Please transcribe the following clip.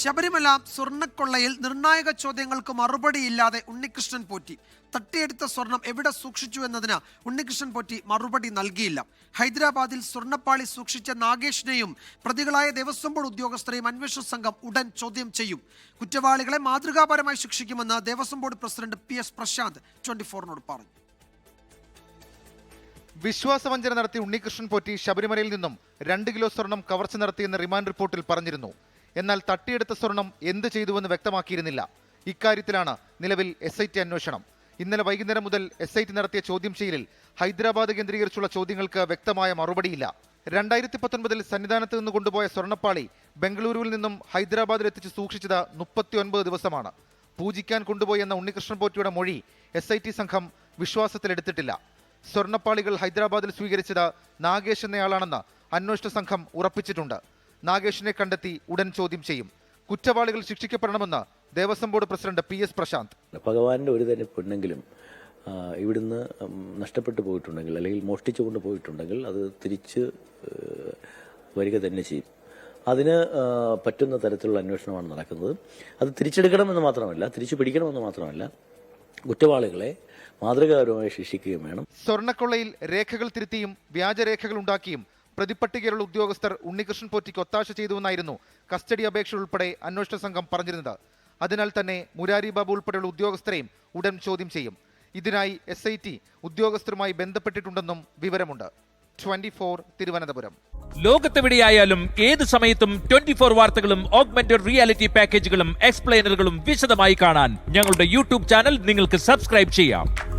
ശബരിമല സ്വർണക്കൊള്ളയിൽ നിർണായക ചോദ്യങ്ങൾക്ക് മറുപടിയില്ലാതെ ഉണ്ണികൃഷ്ണൻ പോറ്റി. തട്ടിയെടുത്ത സ്വർണം എവിടെ സൂക്ഷിച്ചു എന്നതിന് ഉണ്ണികൃഷ്ണൻ പോറ്റി മറുപടി നൽകിയില്ല. ഹൈദരാബാദിൽ സ്വർണപ്പാളി സൂക്ഷിച്ച നാഗേഷിനെയും പ്രതികളായ ദേവസ്വം ബോർഡ് ഉദ്യോഗസ്ഥരെയും അന്വേഷണ സംഘം ഉടൻ ചോദ്യം ചെയ്യും. കുറ്റവാളികളെ മാതൃകാപരമായി ശിക്ഷിക്കുമെന്ന് Devaswom board president P S Prashanth twenty ഫോറിനോട് പറഞ്ഞു. വിശ്വാസവഞ്ചന നടത്തി ഉണ്ണികൃഷ്ണൻ പോറ്റി ശബരിമലയിൽ നിന്നും രണ്ട് കിലോ സ്വർണം കവർച്ച നടത്തിയെന്ന് റിമാൻഡ് റിപ്പോർട്ടിൽ പറഞ്ഞിരുന്നു. എന്നാൽ തട്ടിയെടുത്ത സ്വർണം എന്ത് ചെയ്തുവെന്ന് വ്യക്തമാക്കിയിരുന്നില്ല. ഇക്കാര്യത്തിലാണ് നിലവിൽ എസ് ഐ ടി അന്വേഷണം. ഇന്നലെ വൈകുന്നേരം മുതൽ എസ് ഐ ടി നടത്തിയ ചോദ്യം ചെയ്യലിൽ ഹൈദരാബാദ് കേന്ദ്രീകരിച്ചുള്ള ചോദ്യങ്ങൾക്ക് വ്യക്തമായ മറുപടിയില്ല. രണ്ടായിരത്തി പത്തൊൻപതിൽ സന്നിധാനത്ത് നിന്ന് കൊണ്ടുപോയ സ്വർണപ്പാളി ബംഗളൂരുവിൽ നിന്നും ഹൈദരാബാദിൽ എത്തിച്ച് സൂക്ഷിച്ചത് മുപ്പത്തിയൊൻപത് ദിവസമാണ്. പൂജിക്കാൻ കൊണ്ടുപോയി എന്ന ഉണ്ണികൃഷ്ണൻ പോറ്റിയുടെ മൊഴി എസ് ഐ ടി സംഘം വിശ്വാസത്തിലെടുത്തിട്ടില്ല. സ്വർണപ്പാളികൾ ഹൈദരാബാദിൽ സ്വീകരിച്ചത് നാഗേഷ് എന്നയാളാണെന്ന് അന്വേഷണ സംഘം ഉറപ്പിച്ചിട്ടുണ്ട്. നാഗേഷിനെ കണ്ടെത്തി ഉടൻ ചോദ്യം ചെയ്യും. കുറ്റവാളികൾ ശിക്ഷിക്കപ്പെടണമെന്ന് Devaswom board president P S Prashanth. ഭഗവാന്റെ ഒരു തന്നെ പെണ്ണെങ്കിലും ഇവിടുന്ന് നഷ്ടപ്പെട്ടു പോയിട്ടുണ്ടെങ്കിൽ അല്ലെങ്കിൽ മോഷ്ടിച്ചു കൊണ്ട് പോയിട്ടുണ്ടെങ്കിൽ അത് തിരിച്ച് വരിക തന്നെ ചെയ്യും. അതിന് പറ്റുന്ന തരത്തിലുള്ള അന്വേഷണമാണ് നടക്കുന്നത്. അത് തിരിച്ചെടുക്കണമെന്ന് മാത്രമല്ല തിരിച്ചു പിടിക്കണമെന്ന് മാത്രമല്ല കുറ്റവാളികളെ മാതൃകാപരമായി ശിക്ഷിക്കുകയും വേണം. സ്വർണക്കൊള്ളയിൽ രേഖകൾ തിരുത്തിയും വ്യാജരേഖകൾ ഉണ്ടാക്കിയും പ്രതിപ്പട്ടികയിലുള്ള ഉദ്യോഗസ്ഥർ ഉണ്ണികൃഷ്ണൻ പോറ്റിക്ക് ഒത്താശ ചെയ്തുവെന്നായിരുന്നു കസ്റ്റഡി അപേക്ഷ ഉൾപ്പെടെ അന്വേഷണ സംഘം പറഞ്ഞിരുന്നത്. അതിനാൽ തന്നെ മുരാരി ബാബു ഉൾപ്പെടെയുള്ള ഉദ്യോഗസ്ഥരെയും ഉടൻ ചോദ്യം ചെയ്യും. ഇതിനായി എസ് ഐ ടി ഉദ്യോഗസ്ഥരുമായി ബന്ധപ്പെട്ടിട്ടുണ്ടെന്നും വിവരമുണ്ട്. ട്വന്റി തിരുവനന്തപുരം. ലോകത്തെവിടെയായാലും ഏത് സമയത്തും ട്വന്റി ഫോർ വാർത്തകളും ഓഗ്മെന്റഡ് റിയാലിറ്റി പാക്കേജുകളും എക്സ്പ്ലെയിനറുകളും വിശദമായി കാണാൻ ഞങ്ങളുടെ യൂട്യൂബ് ചാനൽ നിങ്ങൾക്ക് സബ്സ്ക്രൈബ് ചെയ്യാം.